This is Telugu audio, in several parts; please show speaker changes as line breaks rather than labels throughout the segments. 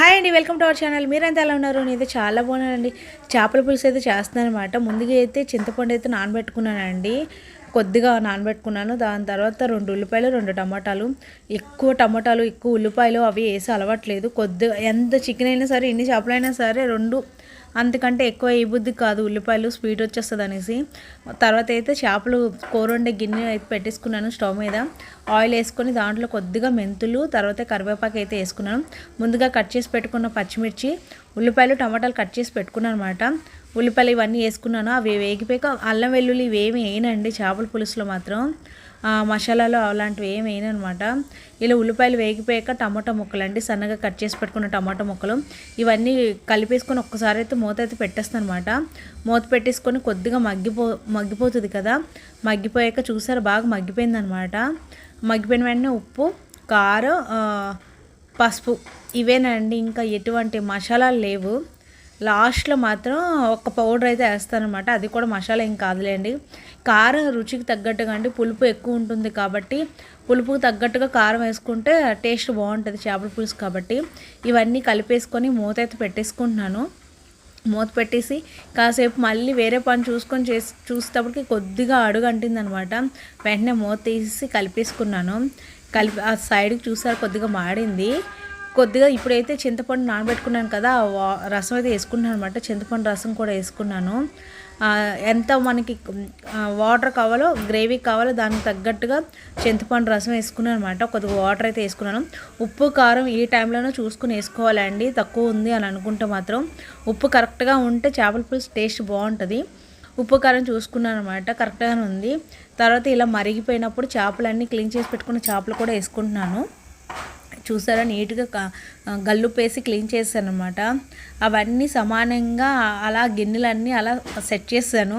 హాయ్ అండి వెల్కమ్ టు అవర్ ఛానల్. మీరంతా ఎలా ఉన్నారు? నేనైతే చాలా బాగున్నానండి. చేపల పులుసు అయితే చేస్తున్నాను అనమాట ముందుగా అయితే చింతపండు అయితే నానబెట్టుకున్నానండి. కొద్దిగా నానబెట్టుకున్నాను. దాని తర్వాత రెండు ఉల్లిపాయలు రెండు టమాటాలు. ఎక్కువ టమాటాలు ఎక్కువ ఉల్లిపాయలు అవి వేసి అలవాట్లేదు కొద్దిగా ఎంత చికెన్ అయినా సరే ఎన్ని చేపలైనా సరే రెండు అందుకంటే ఎక్కువ ఏ బుద్ధి కాదు ఉల్లిపాయలు స్వీట్ వచ్చేస్తుంది అనేసి తర్వాత అయితే చేపలు కూర వండే గిన్నె అయితే పెట్టేసుకున్నాను స్టవ్ మీద. ఆయిల్ వేసుకొని దాంట్లో కొద్దిగా మెంతులు తర్వాత కరివేపాకు అయితే వేసుకున్నాను. ముందుగా కట్ చేసి పెట్టుకున్న పచ్చిమిర్చి ఉల్లిపాయలు టమాటాలు కట్ చేసి పెట్టుకున్నాను అనమాట ఉల్లిపాయలు ఇవన్నీ వేసుకున్నాను. అవి వేగిపోయాక అల్లం వెల్లుల్లి ఇవేమి వేయనండి చేపల పులుసులో మాత్రం. మసాలాలు అలాంటివి ఏమి వేయనమాట ఇలా ఉల్లిపాయలు వేగిపోయాక టమాటా ముక్కలు అండి సన్నగా కట్ చేసి పెట్టుకున్న టమాటా ముక్కలు. ఇవన్నీ కలిపేసుకొని ఒక్కసారి అయితే మూత అయితే పెట్టేస్తాను అనమాట మూత పెట్టేసుకొని కొద్దిగా మగ్గిపో మగ్గిపోతుంది కదా. మగ్గిపోయాక చూసారు బాగా మగ్గిపోయిందనమాట మగ్గిపోయిన వెంటనే ఉప్పు కారం పసుపు ఇవేనండి ఇంకా ఎటువంటి మసాలాలు లేవు. లాస్ట్లో మాత్రం ఒక పౌడర్ అయితే వేస్తానమాట అది కూడా మసాలా ఏం కాదులేండి. కారం రుచికి తగ్గట్టుగా అండి పులుపు ఎక్కువ ఉంటుంది కాబట్టి పులుపుకు తగ్గట్టుగా కారం వేసుకుంటే టేస్ట్ బాగుంటుంది చేపల పులుసు కాబట్టి. ఇవన్నీ కలిపేసుకొని మూత అయితే పెట్టేసుకుంటున్నాను. మూత పెట్టేసి కాసేపు మళ్ళీ వేరే పని చూసుకొని చేసి చూసేటప్పటికి కొద్దిగా అడుగు అంటిందనమాట వెంటనే మూత తీసి కలిపేసుకున్నాను. కలిపి ఆ సైడ్కి చూసారు కొద్దిగా మాడింది. కొద్దిగా ఇప్పుడైతే చింతపండు నానబెట్టుకున్నాను కదా రసం అయితే వేసుకున్నాను అనమాట చింతపండు రసం కూడా వేసుకున్నాను. ఎంత మనకి వాటర్ కావాలో గ్రేవీ కావాలో దానికి తగ్గట్టుగా చింతపండు రసం వేసుకున్నాను అనమాట కొద్దిగా వాటర్ అయితే వేసుకున్నాను. ఉప్పు కారం ఈ టైంలోనే చూసుకుని వేసుకోవాలండి. తక్కువ ఉంది అని అనుకుంటే మాత్రం. ఉప్పు కరెక్ట్గా ఉంటే చేపల పులుసు టేస్ట్ బాగుంటుంది. ఉప్పు కారం చూసుకున్నాను అనమాట కరెక్ట్గానే ఉంది. తర్వాత ఇలా మరిగిపోయినప్పుడు చేపలన్నీ క్లీన్ చేసి పెట్టుకున్న చేపలు కూడా వేసుకుంటున్నాను. చూసారా నీట్గా గల్లుపేసి క్లీన్ చేశాను అనమాట అవన్నీ సమానంగా అలా గిన్నెలన్నీ అలా సెట్ చేశాను.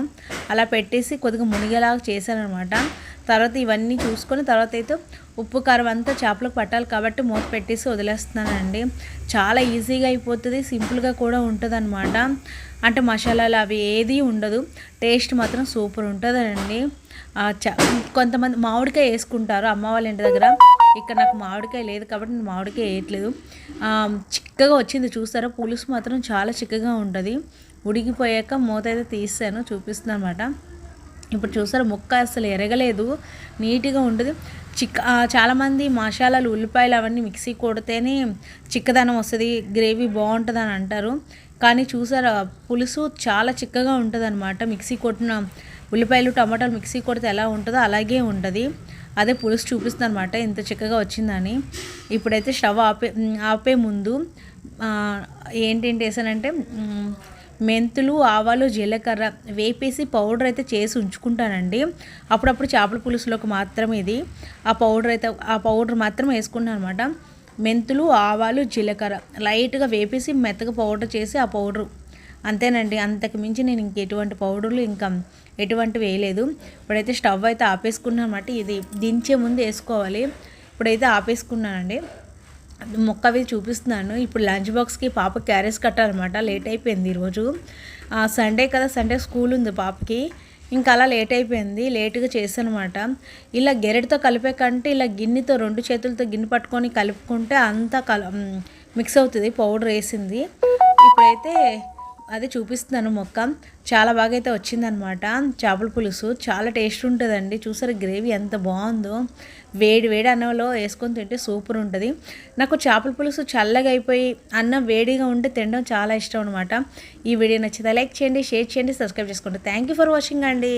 అలా పెట్టేసి కొద్దిగా మునిగేలాగా చేశాను అనమాట తర్వాత ఇవన్నీ చూసుకొని తర్వాత అయితే ఉప్పు కారం అంతా చేపలకు పట్టాలి కాబట్టి మూత పెట్టేసి వదిలేస్తున్నానండి. చాలా ఈజీగా అయిపోతుంది సింపుల్గా కూడా ఉంటుంది అనమాట అంటే మసాలాలు అవి ఏది ఉండదు టేస్ట్ మాత్రం సూపర్ ఉంటుందండి కొంతమంది మామిడికాయ వేసుకుంటారు అమ్మ వాళ్ళ ఇంటి దగ్గర. ఇక్కడ నాకు మామిడికాయ లేదు కాబట్టి నేను మామిడికాయ వేయట్లేదు. చిక్కగా వచ్చింది చూస్తారా? పులుసు మాత్రం చాలా చిక్కగా ఉంటుంది. ఉడికిపోయాక మూత అయితే తీసాను చూపిస్తుంది అనమాట ఇప్పుడు చూసారా ముక్క అసలు ఎరగలేదు. నీట్గా ఉంటుంది. చిక్క చాలామంది మసాలాలు ఉల్లిపాయలు అవన్నీ మిక్సీ కొడితేనే చిక్కదనం వస్తుంది. గ్రేవీ బాగుంటుంది అని అంటారు. కానీ చూసారా పులుసు చాలా చిక్కగా ఉంటుంది అనమాట మిక్సీ కొట్టిన ఉల్లిపాయలు టమాటాలు మిక్సీ కొడితే ఎలా ఉంటుందో అలాగే ఉంటుంది. అదే పులుసు చూపిస్తుంది అనమాట ఇంత చిక్కగా వచ్చిందని. ఇప్పుడైతే స్టవ్ ఆపే ఆపే ముందు ఏంటేంటి వేసానంటే మెంతులు ఆవాలు జీలకర్ర వేపేసి పౌడర్ అయితే చేసి ఉంచుకుంటానండి. అప్పుడప్పుడు చేపల పులుసులోకి మాత్రమే ఇది. ఆ పౌడర్ అయితే ఆ పౌడర్ మాత్రం వేసుకుంటాను అనమాట మెంతులు ఆవాలు జీలకర్ర లైట్గా వేపేసి మెత్తగా పౌడర్ చేసి ఆ పౌడర్. అంతేనండి అంతకు మించి నేను ఇంక ఎటువంటి పౌడర్లు ఇంకా ఎటువంటివి వేయలేదు. ఇప్పుడైతే స్టవ్ అయితే ఆపేసుకున్నాను అనమాట ఇది దించే ముందు వేసుకోవాలి. ఇప్పుడైతే ఆపేసుకున్నానండి. మొక్క అవి చూపిస్తున్నాను. ఇప్పుడు లంచ్ బాక్స్కి పాప క్యారేజ్ కట్టాలన్నమాట. లేట్ అయిపోయింది ఈరోజు. సండే కదా సండే స్కూల్ ఉంది పాపకి. ఇంకా అలా లేట్ అయిపోయింది. లేట్గా చేశానమాట ఇలా గెరెటితో కలిపే కంటే ఇలా గిన్నెతో రెండు చేతులతో గిన్నె పట్టుకొని కలుపుకుంటే అంతా కల మిక్స్ అవుతుంది పౌడర్ వేసింది. ఇప్పుడైతే అది చూపిస్తున్నాను మొక్క. చాలా బాగా అయితే వచ్చిందనమాట. చేపల పులుసు చాలా టేస్ట్ ఉంటుందండి. చూసారు గ్రేవీ ఎంత బాగుందో. వేడి వేడి అన్నంలో వేసుకొని తింటే సూపర్ ఉంటుంది. నాకు చేపల పులుసు చల్లగా అయిపోయి అన్నం వేడిగా ఉంటే తినడం చాలా ఇష్టం అనమాట. ఈ వీడియో నచ్చితే లైక్ చేయండి షేర్ చేయండి సబ్స్క్రైబ్ చేసుకోండి. థ్యాంక్ యూ ఫర్ వాచింగ్ అండి.